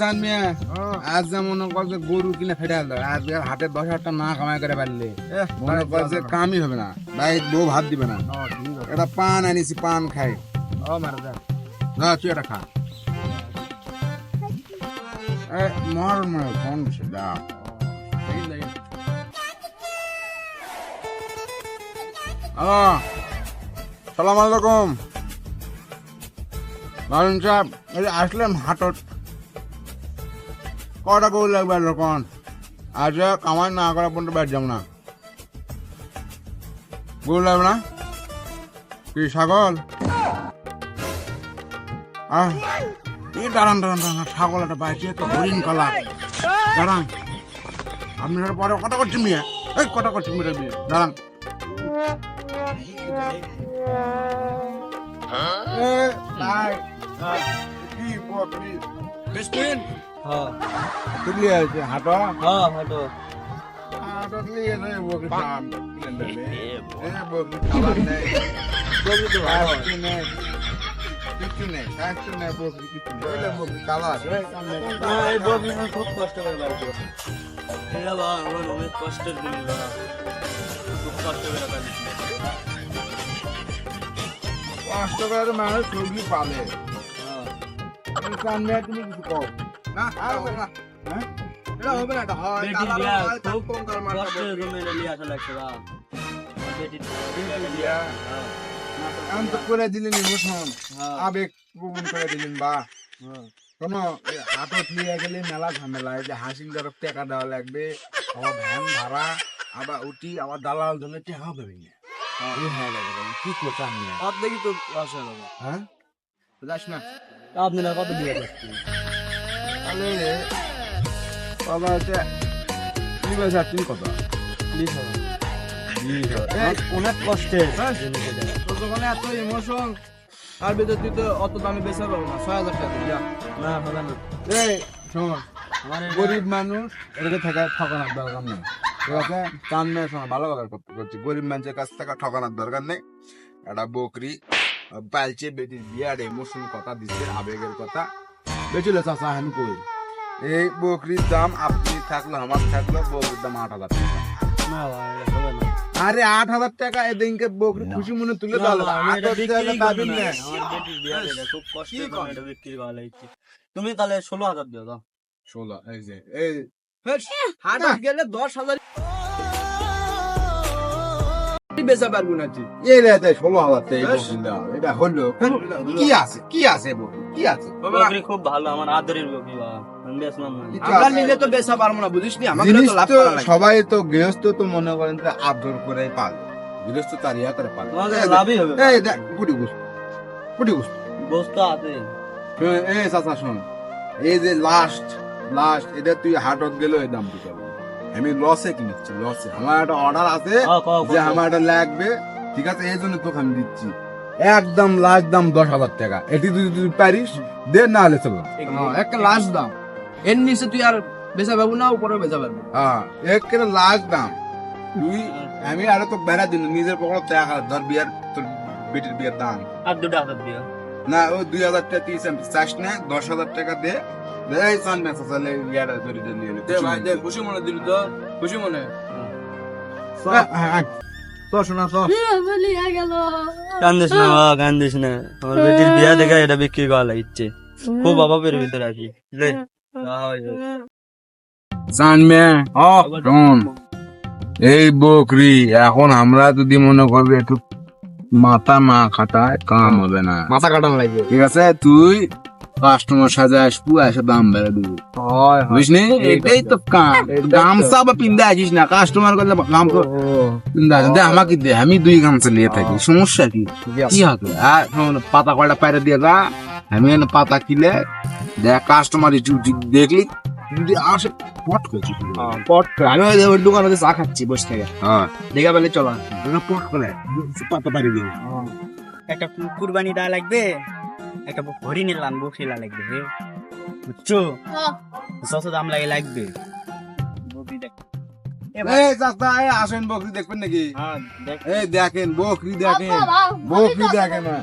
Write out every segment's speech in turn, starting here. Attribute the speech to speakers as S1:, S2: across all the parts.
S1: চান মিয়া আজ যা মনে গরু কিনে দশ না কামাই করে পারলে মনে কর কামই হবে না ভাই বউ ভাত দিবে না। এটা পান আনিছি পান খাই। না তুই এটা খা। এ মর মর কোন সেটা হ্যালো সালাম আলাইকুম। মালুম সাহেব আসলাম হাটত। কটা গরু লাগবে লোকন? আজ কামাই না করা পর্যন্ত বের যাব না। গরু লাগবে না? কি ছাগল? আহ এই দাঁড়ান দাঁড়ান দাঁড়ান ছাগল একটা পাইছি তো হরিণ কলা। দাঁড়ান। আপনার পরে কটা করছি মেয়ে? এই কটা করছি মেয়ে বিয়ে দাঁড়ান। এ, বকরি? বিসমিন। হাঁটো। হাঁটো। ওই সামনে
S2: খুব কষ্ট করে বাড়িতে এটা বাবা আমার অনেক কষ্টের জিনিস বাবা। খুব কষ্ট করে বাড়িতে
S1: কষ্ট করে মানুষ সবজি পালে। তুমি সামনে তুমি কিছু কও। না আর হবে না। হ্যাঁ? এটা হবে না এটা হয়। হয়, তার
S2: খুব
S1: কঙ্কাল বকরি।
S2: জন্য এটা নিয়ে আসা লাগছে বাবা বেটির
S1: বেটির বিয়া। তো করে দিলেন ইমোশন
S2: হ্যাঁ।
S1: আবেগ প্রবণ করে দিলেন বা শোনো এই নিয়ে গেলে মেলা ঝামেলা যে হাসিল যারক টাকা দেওয়া লাগবে আবার ভ্যান ভাড়া আবার উঠি আবার দালাল ধরে টাকা পাবি না। এই হয়ে। কি করতে
S2: অর্ধেকই তো
S1: হ্যাঁ? যাস না।
S2: আপনারা কত দিয়ে যাচ্ছি
S1: তাহলে বাবা হচ্ছে বলছে আর তুমি কত?
S2: অনেক কষ্টের
S1: হ্যাঁ।
S2: জিনিস
S3: তোর দোকানে এত ইমোশন তার ভিতরে তুই তো অত দামে বেচা পাবো না ছয় হাজার টাকা যা
S2: না হবে না।
S1: এই শোন গরিব মানুষ এটাকে থাকা ঠকানোর দরকার নেই ঠিক আছে? কান মেয়ে শোনো ভালো কথা করতে করছি গরিব মানুষের কাছ থেকে ঠকানোর দরকার নেই। একটা বকরি পালছে বেটির বিয়ার ইমোশন কথা দিচ্ছে আবেগের কথা। বেচলে চাষা আমি কই? এই বকরির দাম আপনি থাকল আমার থাকল বকরির দাম আট হাজার টাকা।
S2: না বাবা, না।
S1: আরে আট হাজার টাকা এদিনকে বকরি খুশি মনে তুলে।
S2: তুমি তাহলে ষোলো হাজার দিও দাও
S1: ষোলো এই যে এই
S3: হাট। গেলে দশ হাজার বেচা পারব না তুই
S1: এই ষোলো হাজার এটা হলো। কি আছে? কি আছে কি আছে?
S2: খুব ভালো আমার আদরের বকরি
S1: সবাই তো গৃহস্থ তো মনে করেন যে আদর করে পাল। গৃহস্থ তার ইয়া করে পাল গুস্ত। গুস্ত।
S2: গোস্ত আছে।
S1: এই চাচা শোন। এই যে লাস্ট লাস্ট এটা তুই হাটত গেলেও এই দাম দিতে হবে। আমি লসে কিনেছি লসে আমার একটা অর্ডার আছে
S2: হ্যাঁ,
S1: যে আমার একটা লাগবে। ঠিক আছে এই জন্য তোকে আমি দিচ্ছি। একদম লাস্ট দাম দশ হাজার টাকা। এটি তুই তুই পারিস দে না হলে চলো
S3: হ্যাঁ, একটা লাস্ট দাম। এর নিচে তুই আর বেচা পাবো না উপরে বেচা পারব
S1: হ্যাঁ একটা লাস্ট দাম। তুই আমি আরও তো বেড়া দিন নিজের পকেট টাকা ধর বিয়ার তোর বেটির বিয়ার দাম।
S2: আর দুটো হাজার দিও
S1: না ও দুই হাজার টাকা তুই চাস না দশ হাজার টাকা দে। এই চান মেসা চালে ইয়ারা ধরে দে নিয়ে
S3: দে ভাই দে খুশি মনে দিলি তো খুশি মনে তো শোনা তো
S4: বলিয়া গেল
S2: কান্দিস না বাবা কান্দিস না আমার বেটির বিয়া দেখে এটা বিক্রি করা লাগছে খুব অভাবের ভিতরে আছি লে, যা হোক।
S1: চান মে শোন এই বকরি এখন আমরা যদি মনে করবে একটু মাথা মা খাটায় কাম হবে না।
S3: মাথা কাটানো লাগবে।
S1: ঠিক আছে তুই কাস্টমার সাজে আসব এসে দাম বেড়ে দিবি। বুঝলি? এটাই তো কাম। গামছা বা পিন্দা আসিস না। কাস্টমার করলে গামছা পিন্দা আসিস। দে আমাকে দে আমি দুই গামছা নিয়ে থাকি। সমস্যা কি? কি হবে? আর পাতা কয়টা পায়রা দিয়ে যা। আমি পাতা কিলে দেখ কাস্টমার দেখলি। যদি আসে পট করছি
S3: পট করে। আমি ওই দোকানে চা খাচ্ছি বসে থেকে।
S1: হ্যাঁ।
S3: দেখা পেলে চলা
S1: পট করে পাতা দিবি
S2: একটা কুরবানি দেওয়া লাগবে? একটা হরিণের লান বকরিলা লাগবে হে। বুঝছ? যত দাম লাগে লাগবে। বকরি দেখ।
S1: এই চাচা এই আসেন বকরি দেখবেন নাকি?
S2: হ্যাঁ
S1: এই দেখেন বকরি দেখেন। বকরি দেখেন না।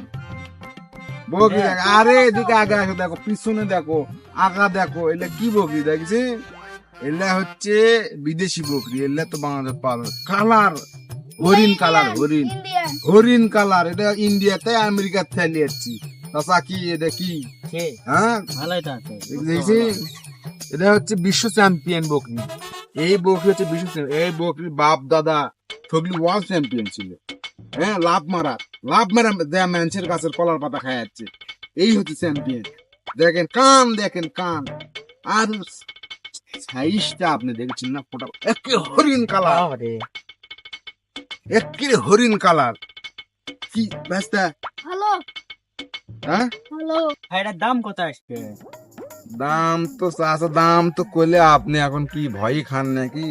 S1: বকরি দেখো। আরে এদিকে আগে আগে দেখো পিছনে দেখো আগা দেখো এলে কি বকরি দেখছি? এলে হচ্ছে বিদেশি বকরি এলে তো বাংলাদেশ পাল। কালার হরিণ কালার হরিণ। হরিণ কালার এটা ইন্ডিয়াতে আমেরিকা থেকে এসছি। তাছা কি এটা কি? হ্যাঁ?
S2: ভালোই আছে।
S1: দেখছি এটা হচ্ছে বিশ্ব চ্যাম্পিয়ন বকরি। এই বকরি হচ্ছে বিশ্ব। এই বকরির বাপ দাদা সবলি ওয়ার্ল্ড চ্যাম্পিয়ন ছিল। হ্যাঁ লাভ মারা লাভ মারা দেয়া মানুষের গাছের কলার পাতা খায় যাচ্ছে। এই হচ্ছে চ্যাম্পিয়ন দেখেন কান দেখেন কান। আর সাইজটা আপনি দেখেছেন না? ফোটা একে হরিণ কালার। একে হরিণ কালার। কি ব্যস্তা?
S4: হ্যালো?
S1: হ্যাঁ?
S2: এটার দাম কত আসবে?
S1: দাম তো চাষা দাম তো করলে আপনি এখন কি ভয় খান নাকি?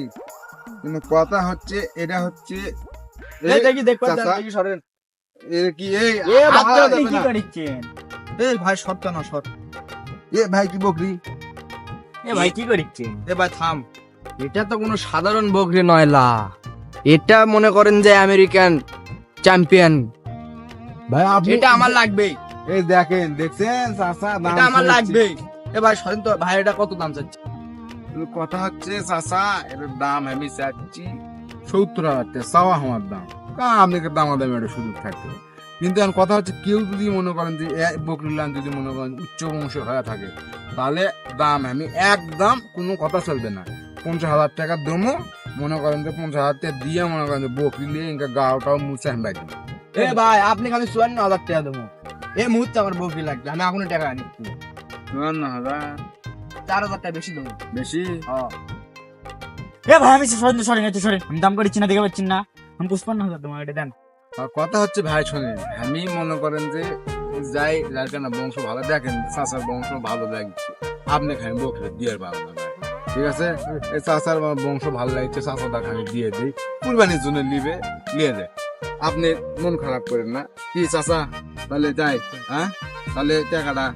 S1: কিন্তু কথা হচ্ছে এটা হচ্ছে এই
S3: দেখি দেখো দেখি সরেন।
S1: এর কি এই
S3: এ
S1: হাত
S3: ভাই,
S2: কি।
S3: এ সত্য না
S1: এ ভাই কি বকরি?
S2: এ ভাই কি
S3: এ ভাই থাম। এটা তো কোনো সাধারণ বকরি নয় লা। এটা মনে করেন যে আমেরিকান চ্যাম্পিয়ন।
S1: ভাই আপনি
S3: এটা আমার লাগবে
S1: এই দেখেন দেখছেন? চাষা দাম
S3: এটা আমার লাগবে এ ভাই সরেন তো ভাই এটা কত দাম চাচ্ছে
S1: কথা হচ্ছে চাষা এর দাম আমি চাচ্ছি সত্তর হাজার চাওয়া আমার দাম। কা আপনাকে দামা দামি একটা সুযোগ থাকবে কিন্তু এখন কথা হচ্ছে কেউ যদি মনে করেন যে লাইন যদি মনে করেন উচ্চ বংশ হয়ে থাকে তাহলে দাম আমি একদম কোনো কথা চলবে না। পঞ্চাশ হাজার টাকা দমো মনে করেন যে পঞ্চাশ হাজার টাকা দিয়ে মনে করেন যে বকরি নিয়ে ইনকা গাওটাও মুছে আমি
S3: এ ভাই আপনি খালি চুয়ান্ন হাজার টাকা দেবো এই মুহূর্তে আমার বকরি লাগবে আমি এখনও টাকা আনি।
S1: চুয়ান্ন হাজার।
S3: চার হাজার টাকা বেশি দেবো।
S1: বেশি?
S2: এ ভাই আমি সরেন সরেন একটু সরেন আমি দাম করিচ্ছি না দেখে পাচ্ছি না। আমি পুষ্পান্ন হাজার তোমার এটা দেন।
S1: কথা হচ্ছে ভাই শোনেন আমি মনে করেন যে যাই যার কেন বংশ ভালো দেখেন চাচার বংশ ভালো লাগছে। আপনি খাই বকরে দিয়ে ভালো ভাই ঠিক আছে? এই চাচার বংশ ভালো লাগছে চাচাটা খালি দিয়ে দিই। কুরবানির জন্য নিবে নিয়ে দেয় আপনি মন খারাপ করেন না। কি চাচা? তাহলে যাই হ্যাঁ? তাহলে টাকাটা।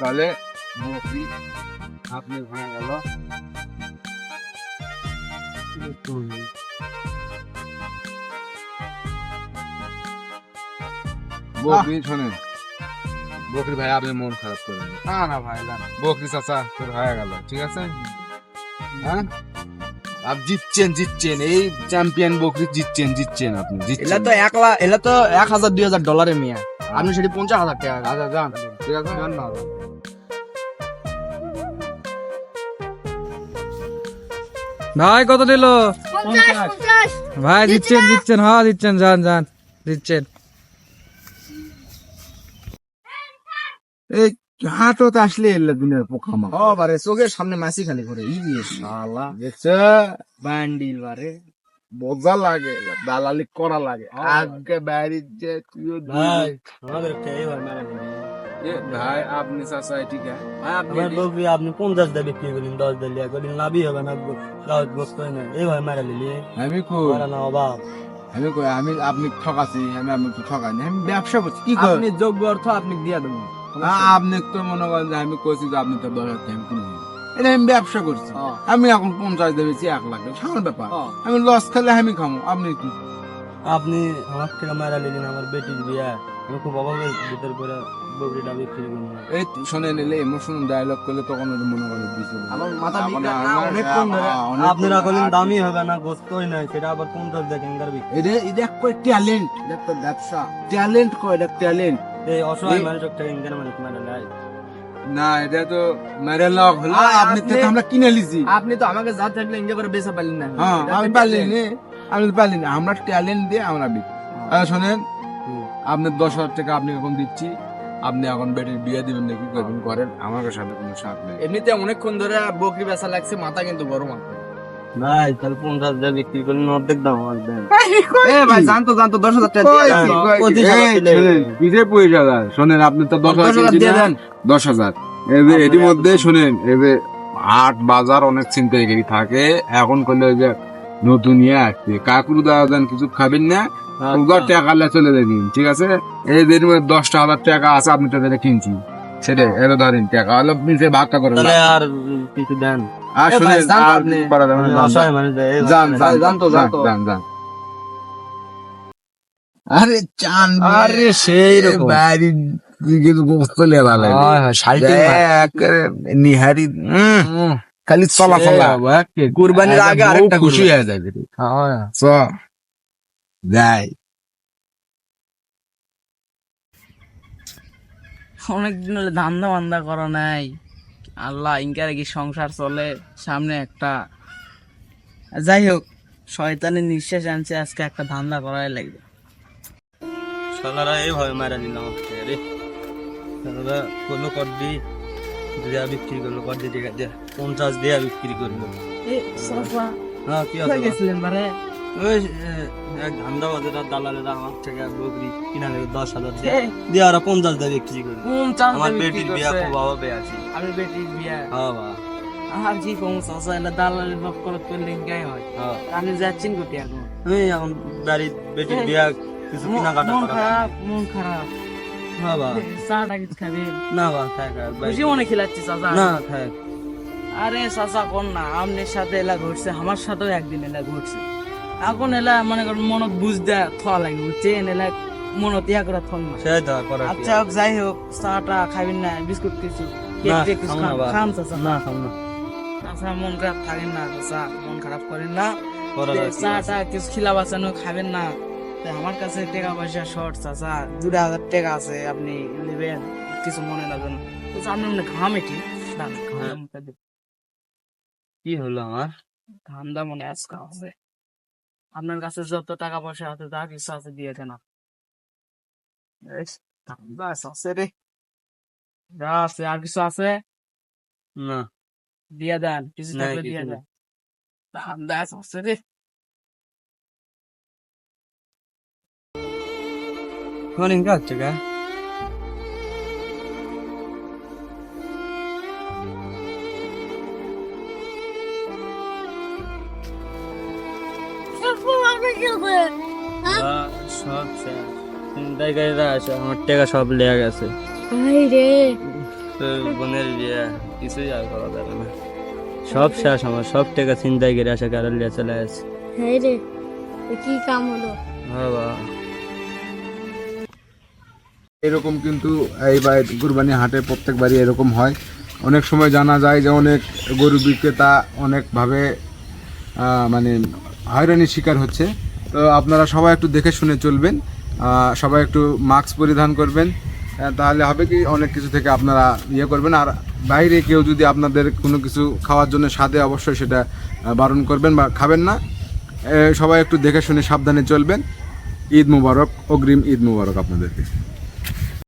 S1: তাহলে আপনি ভাঙা গেল। বকরি শোনেন? বকরি ভাই আপনি মন খারাপ করেন না।
S3: না না ভাই না।
S1: বকরি চাচা তোর হয়ে গেল ঠিক আছে? হ্যাঁ? আপনি জিতছেন জিতছেন। এই চ্যাম্পিয়ন বকরি জিতছেন জিতছেন আপনি
S3: এলা তো এক লাখ এলা তো এক হাজার দুই হাজার ডলারের মেয়া। আপনি সেটি পঞ্চাশ হাজার টাকা
S1: আচ্ছা যান। ঠিক আছে যান না।
S5: ভাই কত দিল? ভাই দিচ্ছেন দিচ্ছেন হ্যাঁ দিচ্ছেন যান যান দিচ্ছেন।
S1: এই হাটত আসলে এলে পোকা মা
S3: ও বারে চোখের সামনে মাসি খালি করে ই দিয়ে শালা।
S1: দেখছে?
S3: বান্ডিল বারে।
S1: বোঝা লাগে দালালি করা লাগে। আগে বাইরে যে তুইও
S2: ভাই আমাদের এইবার মেলা
S1: ভাই আপনি চাচা ঠিক আছে ভাই আপনি
S2: আমার বকরি আপনি পঞ্চাশ দিয়ে বিক্রি করেন দশ দিয়ে লিয়া করেন লাভই হবে না লাউজ বস্তু হয় না। এইভাবে মেরা লিলি
S1: আমি কই?
S2: মারা না অভাব
S1: আমি কই আমি আপনি ঠকাছি আমি আপনি ঠকানি আমি ব্যবসা করছি কি কর?
S3: আপনি যোগ্য অর্থ আপনি দিয়ে দেবো
S1: আপনি তো মনে করেন যে আমি কইছি যে আপনি তো দশ হাজার টাকা কিনে এটা আমি ব্যবসা করছি।
S3: হ্যাঁ।
S1: আমি এখন পঞ্চাশ দেবেছি এক লাখ ব্যাপার।
S3: হ্যাঁ।
S1: আমি লস খেলে আমি খামো। আপনি কি?
S2: আপনি আমার থেকে মেরা লিলেন আমার বেটির বিয়া। আমি খুব অভাবের ভিতর করে বকরিটা বিক্রি করব
S1: এই শোনেন এলে ইমোশনাল ডায়লগ করলে তখন মনে করে দিছিল
S3: আমার মাথা
S1: এখন
S3: বিগড়ে না,
S1: আমার-
S3: অনেকক্ষণ ধরে।
S2: আপনারা বলেন দামি হবে না গোস্তই নাই সেটা আবার পঞ্চাশ দেখেন
S1: এটা এটা ট্যালেন্ট ব্যবসা। ট্যালেন্ট কয়? এটা ট্যালেন্ট
S2: এই অসহায়
S1: এই-
S2: মানুষ একটা মানুষ মেরা নেয়
S1: না এটা তো মেরে লক হলো। আপনি
S3: আপনি-
S1: আমরা কিনে লিছি।
S3: আপনি তো আমাকে যা থাকলে ইনকে করে বেচা পারলেন না।
S1: হ্যাঁ আমি পারলি
S3: talent।
S1: আমি পারলি না। আমরা ট্যালেন্ট দিয়ে আমরা বিক্রি। শোনেন।
S2: হুম।
S1: আপনি দশ হাজার টাকা আপনি এখন দিচ্ছি। আপনি এখন বেটির বিয়ে দিবেন নাকি করবেন করেন। আমার সাথে কোনো সাথ নেই।
S3: এমনিতে অনেকক্ষণ ধরে বকরি বেচা লাগছে মাথা কিন্তু গরম আছে।
S2: ভাই তাহলে পঞ্চাশ দিয়ে বিক্রি অর্ধেক দাম আমার দেন।
S3: এ ভাই জানতো জানতো দশ হাজার টাকা
S2: হাজার
S1: শোনেন, হাজার? আপনি তো দশ হাজার
S3: হাজার দিয়ে দেন।
S1: দশ হাজার। এই যে এটির মধ্যে শোনেন এই যে হাট বাজার অনেক চিন্তা থাকে। এখন করলে ওই যে নতুন ইয়ে আসছে। কাকুর দাদা দেন কিছু খাবেন না ওগুলো টাকা চলে দিন ঠিক আছে? এই যে এর মধ্যে দশটা হাজার টাকা আছে আপনি তাদের কিনছি সেটাই এটা ধরেন টাকা। হলো নিচে ভাগটা করে।
S2: তাহলে আর কিছু দেন।
S1: আর
S3: তো
S1: আর যাবে না, যান, যান
S3: তো, যান
S1: যান চান
S3: আরে সেই রকম।
S1: কিন্তু গোস্ত লেবা লাগে। নিহারি খালি চলা চলা
S3: কুরবানির আগে আরেকটা
S1: খুশি হয়ে যাবে যাই
S6: অনেকদিন হলে ধান্দা বান্দা করা নাই। আল্লাহ ইনকারে কি সংসার চলে? সামনে একটা যাই হোক শয়তানের নিঃশ্বাস আনছে আজকে একটা ধান্দা করাই লাগবে।
S2: শালারা এইভাবে মারা দিল আমাকে রে। শালারা করল কর দি দেয়া বিক্রি করল কর দি ঠিক আছে পঞ্চাশ দেয়া বিক্রি করল। হ্যাঁ কি
S6: গেছিলেন বারে?
S2: ওই এক ধান্দাবাজেরা দালালেরা আমার থেকে বকরি কিনা নেবে দশ হাজার দিয়ে দিয়ে ওরা পঞ্চাশ দিয়ে বিক্রি করল আমার বেটির বিয়া খুব অভাবে আছি।
S6: আমি বেটির বিয়া।
S2: হ্যাঁ বা।
S6: আর কি কম এলা বাপ করে হয়। আমি কোটি এখন?
S2: এখন বেটির বিয়া কিছু
S6: মন খারাপ মন খারাপ।
S2: হ্যাঁ বা।
S6: চাটা কিছু খাবেন
S2: না বা থাক
S6: খুশি মনে খেলাচ্ছি চাচা?
S2: না থাক
S6: আরে চাচা কোন না আপনার সাথে এলা ঘটছে আমার সাথেও একদিন এলা ঘটছে। এখন এলা মনে করেন মনত বুঝ দেয় থা লাগে বুঝছেন এলা মনত ইয়া করে না
S2: করা
S6: আচ্ছা হোক যাই হোক চাটা খাবেন না বিস্কুট কিছু কেক কিছু খান- চাচা।
S2: না খাম না।
S6: চাচা মন খারাপ থাকেন না চাচা মন খারাপ করেন না? চাটা কিছু খিলা বাঁচানো খাবেন না। আমার কাছে টাকা পয়সা শর্ট চাচা দুটা হাজার টাকা আছে আপনি নেবেন কিছু মনে লাগবেন তো আপনি মনে ঘামে কি দাঁড়ান,
S2: হ্যাঁ। কি হলো আমার?
S6: ধান্দা মনে আজকা হবে। আপনার কাছে যত টাকা পয়সা আছে যা কিছু আছে দিয়ে দেন আছে রে। যা আছে আর কিছু আছে?
S2: না।
S6: দিয়ে দেন কিছু থাকলে দিয়ে দেন। ধান্দা আছে রে।
S2: কোন ইনকা হচ্ছে গা? সব শেষ। আমার টাকা সব লেগে গেছে।
S4: হাই রে।
S2: তো বোনের বিয়ে কিছুই আর করা যাবে না। সব শেষ আমার সব টাকা চিন্তাই করে আসে কারণ লিয়ে চলে আসে
S4: রে কি কাম হলো?
S2: বাবা।
S1: এরকম কিন্তু এই কুরবানি হাটে প্রত্যেকবারই এরকম হয়। অনেক সময় জানা যায় যে অনেক গরু বিক্রেতা অনেকভাবে আহ, মানে হয়রানির শিকার হচ্ছে। তো আপনারা সবাই একটু দেখে শুনে চলবেন সবাই একটু মাস্ক পরিধান করবেন তাহলে হবে কি অনেক কিছু থেকে আপনারা ইয়ে করবেন। আর বাইরে কেউ যদি আপনাদের কোনো কিছু খাওয়ার জন্য স্বাদে অবশ্যই সেটা বারণ করবেন বা খাবেন না। সবাই একটু দেখে শুনে সাবধানে চলবেন। ঈদ মুবারক, অগ্রিম ঈদ মুবারক আপনাদেরকে।